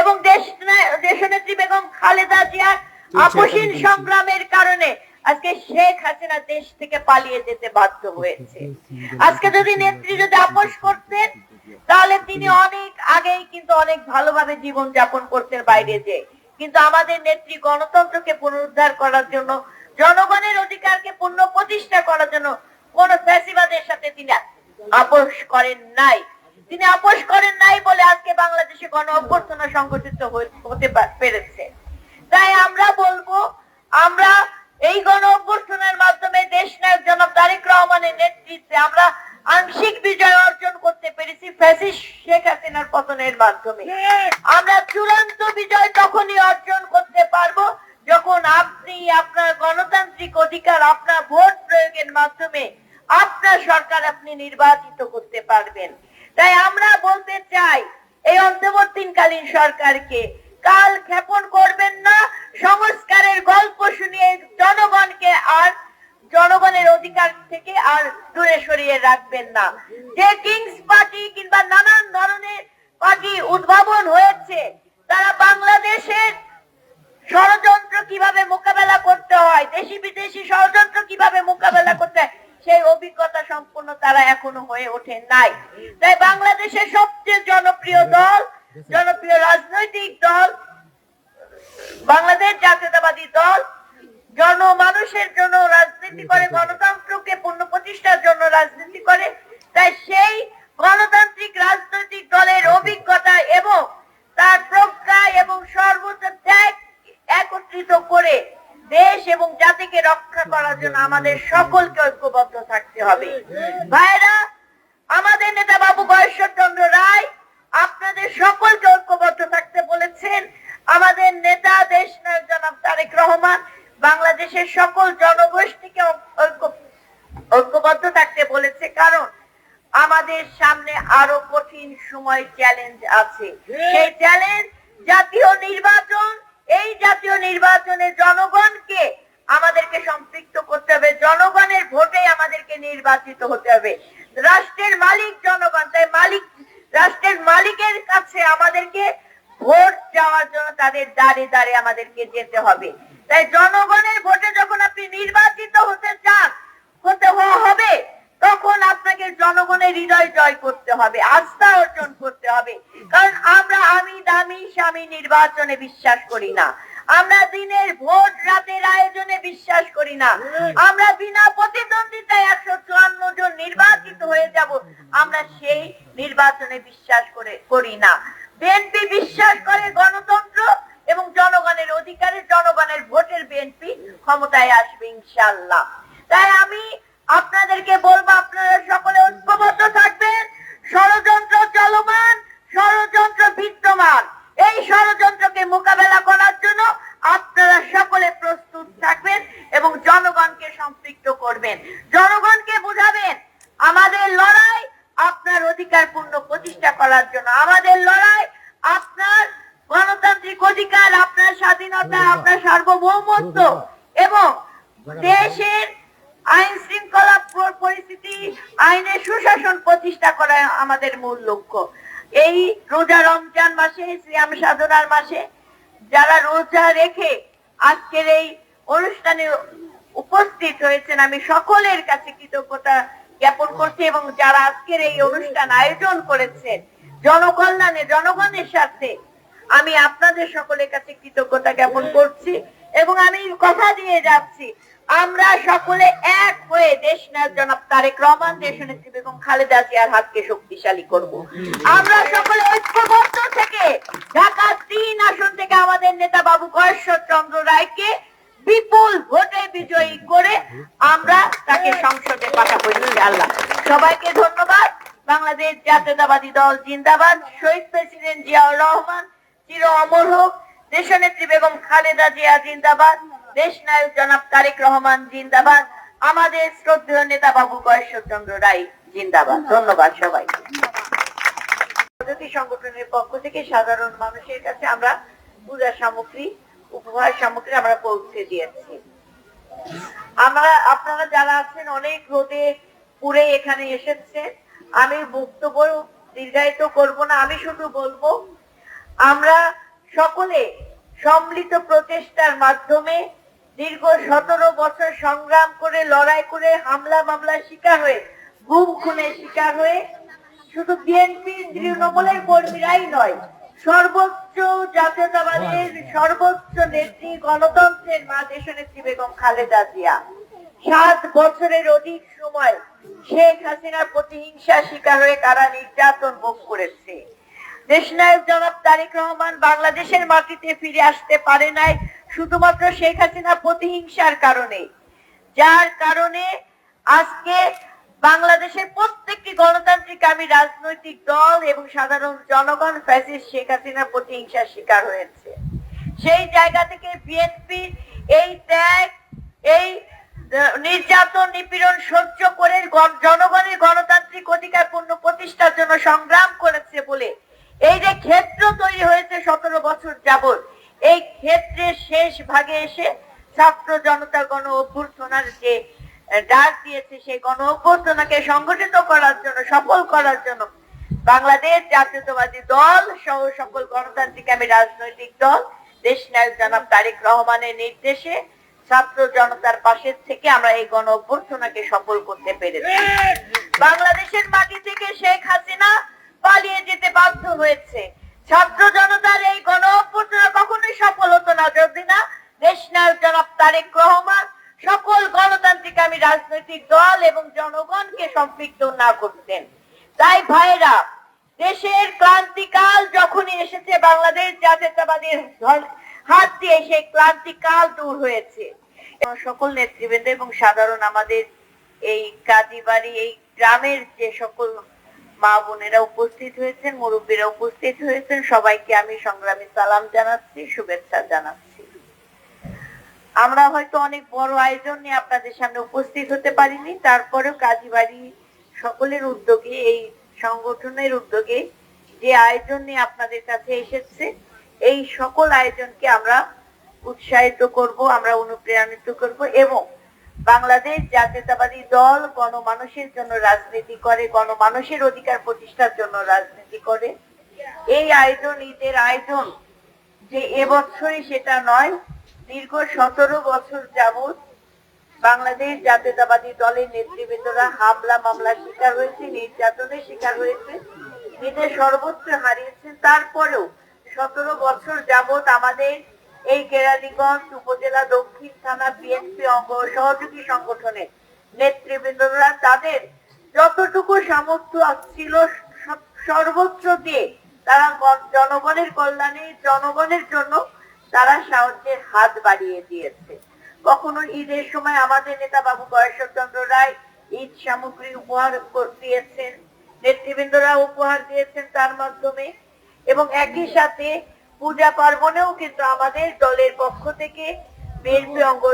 এবং দেশ দেশনেত্রী বেগম খালেদা জিয়ার আপসীন সংগ্রামের কারণে আজকে শেখ হাসিনা দেশ থেকে পালিয়ে যেতে বাধ্য হয়েছে। আজকে যদি নেত্রী যদি আপোষ করতেন তাহলে তিনি অনেক আগেই কিন্তু অনেক ভালোভাবে জীবন যাপন করতেন বাইরে যে কিন্তু আমাদের নেত্রী গণতন্ত্রকে পুনরুদ্ধার করার জন্য জনগণের অধিকারকে পূর্ণ প্রতিষ্ঠা করার জন্য কোন ফ্যাসিবাদের সাথে তিনি আপোষ করেন নাই। তিনি আপোষ করেন নাই বলে আজকে বাংলাদেশে গণ অভ্যর্থনা সংগঠিত হতে পেরেছে। তাই আমরা বলব, আমরা এই গণ অভ্যর্থনার মাধ্যমে দেশ নায়ক জনাব তারেক রহমানের নেতৃত্বে আমরা আংশিক বিজয় অর্জন করতে পেরেছি ফ্যাসিস্ট শেখ হাসিনার পতনের মাধ্যমে। আমরা চূড়ান্ত বিজয় তখনই অর্জন করতে পারব যখন আপনি আপনার গণতান্ত্রিক অধিকার, আপনার ভোট প্রয়োগের মাধ্যমে আপনার সরকার আপনি নির্বাচিত করতে পারবেন। তাই আমরা বলতে চাই, এই অন্তর্বর্তীকালীন সরকারকে কাল ক্ষেপণ করবেন না, সংস্কারের গল্প শুনিয়ে জনগণকে আর জনগণের অধিকার থেকে আর দূরে সরিয়ে রাখবেন না। যে কিংস পার্টি কিংবা নানান ধরনের পার্টি উদ্ভাবন হয়েছে, তারা বাংলাদেশের ষড়যন্ত্র কীভাবে মোকাবেলা করতে হয় দেশি বিদেশি ষড়যন্ত্র কীভাবে মোকাবেলা করতে হয় সেই অভিজ্ঞতা সম্পূর্ণ তারা এখনও হয়ে ওঠে নাই। তাই বাংলাদেশের সবচেয়ে জনপ্রিয় দল, জনপ্রিয় রাজনৈতিক দল, বাংলাদেশ জাতীয়তাবাদী দল, জনমানুষের জন্য রাজনীতি করে, গণতন্ত্রকে পূর্ণ প্রতিষ্ঠার জন্য রাজনীতি করে, তাই সেই গণতান্ত্রিক রাজনৈতিক দলের অভিজ্ঞতা এবং তার প্রজ্ঞা এবং সর্বোচ্চ ত্যাগ একত্রিত করে দেশ এবং জাতিকে রক্ষা করার জন্য আমাদের সকলকে ঐক্যবদ্ধ থাকতে হবে। ভাইরা, আমাদের নেতা বাবু গয়েশ্বর চন্দ্র রায় আপনাদের সকলকে ঐক্যবদ্ধ থাকতে বলেছেন। আমাদের নেতা দেশ নায়ক জনাব তারেক রহমান বাংলাদেশের সকল জনগোষ্ঠীকে ঐক্য, ঐক্যবদ্ধ থাকতে বলেছে কারণ আমাদের সামনে আরও কঠিন সময় চ্যালেঞ্জ আছে। সেই চ্যালেঞ্জ জাতীয় নির্বাচন, এই জাতীয় নির্বাচনে জনগণকে আমাদেরকে সম্পৃক্ত করতে হবে। জনগণের ভোটে আমাদেরকে নির্বাচিত হতে হবে। রাষ্ট্রের মালিক জনগণ, তাই মালিক, রাষ্ট্রের মালিকের কাছে আমাদেরকে ভোট যাওয়ার জন্য তাদের দাঁড়ে দাঁড়ে আমাদেরকে যেতে হবে। তাই জনগণের ভোটে যখন আপনি নির্বাচিত হতে চান, হতে হবে, তখন আপনাকে জনগণের হৃদয় জয় করতে হবে, আস্থা অর্জন করতে হবে। কারণ আমরা আমি দামি স্বামী নির্বাচনে বিশ্বাস করি না। আমরা দিনের ভোট আয়োজনে না। আমরা বিনা প্রতিদ্বন্দ্বিতায় একশো চুয়ান্ন জন নির্বাচিত হয়ে যাব। আমরা সেই নির্বাচনে বিশ্বাস করে, করি না। বিএনপি বিশ্বাস করে গণতন্ত্র এবং জনগণের অধিকারে জনগণের ভোটের বিএনপি ক্ষমতায় আসবে ইনশাল্লাহ তাই আমি আপনাদেরকে বলব, আপনারা সকলে ঐক্যবদ্ধ থাকবেন। ষড়যন্ত্র চলমান, ষড়যন্ত্র বিদ্যমান। এই ষড়যন্ত্রকে মোকাবেলা করার জন্য আপনারা সকলে প্রস্তুত থাকবেন। এবং জনগণকে সম্পৃক্ত করবেন। জনগণকে বুঝাবেন আমাদের লড়াই আপনার অধিকার পূর্ণ প্রতিষ্ঠা করার জন্য। আমাদের লড়াই আপনার গণতান্ত্রিক অধিকার আপনার স্বাধীনতা আপনার সার্বভৌমত্ব এবং দেশের আইন শৃঙ্খলা পরিস্থিতি আইনের সুশাসন প্রতিষ্ঠা করা আমাদের মূল লক্ষ্য। এই রোজা রমজান মাসে শ্রিয়াম সাধনার মাসে যারা রোজা রেখে আজকের এই অনুষ্ঠানে উপস্থিত হয়েছেন। আমি সকলের কাছে কৃতজ্ঞতা জ্ঞাপন করছি এবং যারা আজকের এই অনুষ্ঠান আয়োজন করেছেন, জনকল্যাণে, জনগণের স্বার্থে আমি আপনাদের সকলের কাছে কৃতজ্ঞতা জ্ঞাপন করছি এবং আমি কথা দিয়ে যাচ্ছি। আমরা সকলে এক হয়ে দেশ নায়ক জনাব তারেক রহমান, দেশ নেত্রী বেগম খালেদা জিয়ার হাতকে শক্তিশালী করব। আমরা সকলে ঐক্যবদ্ধ থেকে ঢাকা তিন আসন থেকে আমাদের নেতা বাবু কয়েশ্বর চন্দ্র রায়কে বিপুল ভোটে বিজয়ী করে আমরা তাকে সংসদে পাঠাবো, ইনশাআল্লাহ। সবাইকে ধন্যবাদ। বাংলাদেশ জাতীয়তাবাদী দল জিন্দাবাদ। শহীদ প্রেসিডেন্ট জিয়াউর রহমান, চির অমর হোক। দেশনেত্রী বেগম খালেদা জিয়া জিন্দাবাদ। দেশ নায়ক জনাব তারেক রহমান জিন্দাবাদ। আমাদের শ্রদ্ধেয় নেতা বাবু কয়েশ্বর চন্দ্র রায় জিন্দাবাদ। ধন্যবাদ সবাই সংগঠনের পক্ষ থেকে সাধারণ মানুষের কাছে আমরা পূজা সামগ্রী উপহার সামগ্রী আমরা পৌঁছে দিয়েছি। আমরা, আপনারা যারা আছেন, অনেক রোদে পুরে এখানে এসেছে। আমি বক্তব্য দীর্ঘায়িত করব না, আমি শুধু বলব, আমরা সকলে সম্মিলিত প্রচেষ্টার মাধ্যমে দীর্ঘ সতেরো বছর সংগ্রাম করে, লড়াই করে, হামলা মামলার শিকার হয়ে, গুম খুনের শিকার হয়ে, শুধু বিএনপি, তৃণমূলের কর্মীরাই নয় সর্বোচ্চ জাতীয়তাবাদের সর্বোচ্চ নেত্রী গণতন্ত্রের মা দেশনেত্রী বেগম খালেদা জিয়া। সাত বছরের অধিক সময় শেখ হাসিনার প্রতিহিংসার শিকার হয়ে কারা নির্যাতন ভোগ করেছে। দেশনায়ক জনাব তারেক রহমান বাংলাদেশের মাটিতে ফিরে আসতে পারে নাই শুধুমাত্র শেখ হাসিনা প্রতিহিংসার কারণে। যার কারণে আজকে বাংলাদেশের প্রত্যেকটি গণতান্ত্রিক আমি রাজনৈতিক দল এবং সাধারণ জনগণ ফ্যাসিস্ট শেখ হাসিনার প্রতিহিংসার শিকার হয়েছে। সেই জায়গা থেকে বিএনপি এই ত্যাগ, এই নির্যাতন, নিপীড়ন সহ্য করে জনগণের গণতান্ত্রিক অধিকার পূর্ণ প্রতিষ্ঠার জন্য সংগ্রাম করেছে বলে এই যে ক্ষেত্র তৈরি হয়েছে সতেরো বছর যাবত এই ক্ষেত্রের শেষ ভাগে এসে ছাত্র জনতা গণ অভ্যর্থনার যে আহ, ডাক দিয়েছে সেই গণ অভ্যর্থনাকে সংগঠিত করার জন্য, সফল করার জন্য। বাংলাদেশ জাতীয়তাবাদী দল সহ সকল গণতান্ত্রিক আমি রাজনৈতিক দল, দেশ নায়ক জনাব তারেক রহমানের নির্দেশে ছাত্র জনতার পাশে থেকে আমরা এই গণ অভ্যর্থনাকে সফল করতে পেরেছি। বাংলাদেশের মাটি থেকে শেখ হাসিনা পালিয়ে যেতে বাধ্য হয়েছে। ছাত্র জনতার এই গণ অভ্যর্থনা কখনোই সফল হতো না। যদি না, দেশ নায়ক জনাব তারেক রহমান গণতান্ত্রিক রাজনৈতিক দল এবং জনগণকে সম্পৃক্ত না করতেন। তাই ভাইরা, দেশের ক্রান্তিকাল যখনই এসেছে, বাংলাদেশ জাতীয়তাবাদীর হাত দিয়ে সেই ক্রান্তিকাল দূর হয়েছে। সকল নেতৃবৃন্দ এবং সাধারণ আমাদের এই কাজী বাড়ি এই গ্রামের যে সকল মা বোনেরা উপস্থিত হয়েছেন, মুরব্বীরা উপস্থিত হয়েছেন, সবাইকে আমি সংগ্রামী সালাম জানাচ্ছি, শুভেচ্ছা জানাচ্ছি। আমরা হয়তো অনেক বড় আয়োজন নিয়ে আপনাদের সামনে উপস্থিত হতে পারিনি, তারপরেও কাজীবাড়ি সকলের উদ্যোগে, এই সংগঠনের উদ্যোগে যে আয়োজন নিয়ে আপনাদের কাছে এসেছে, এই সকল আয়োজনকে আমরা উৎসাহিত করব, আমরা অনুপ্রেরণিত করব এবং বাংলাদেশ জাতীয়তাবাদী দল গণমানুষের জন্য রাজনীতি করে, গণমানুষের অধিকার প্রতিষ্ঠার জন্য রাজনীতি করে। এই আয়োজন, ঈদের আয়োজন যে এবছরই সেটা নয় দীর্ঘ সতেরো বছর যাবত বাংলাদেশ জাতীয়তাবাদী দলের নেতৃবৃন্দরা হামলা, মামলার শিকার হয়েছে, নির্যাতনের শিকার হয়েছে নিজের সর্বোচ্চ হারিয়েছেন তারপরেও সতেরো বছর যাবত আমাদের এই কেরানীগঞ্জ উপজেলা দক্ষিণ থানা বিএনপি অঙ্গ সহযোগী সংগঠনের নেতৃবৃন্দরা তাদের যতটুকু সামর্থ্য ছিল সর্বোচ্চ দিয়ে তারা জনগণের কল্যাণে, জনগণের জন্য তারা সাহায্যের হাত বাড়িয়ে দিয়েছে। কখনো ঈদের সময় আমাদের নেতা বাবু গয়েশ্বরচন্দ্র রায় ঈদ সামগ্রী উপহার দিয়েছেন, নেতৃবৃন্দরা উপহার দিয়েছেন তার মাধ্যমে এবং একই সাথে পূজা পার্বণেও কিন্তু আমাদের দলের পক্ষ থেকে বিএনপি অঙ্গ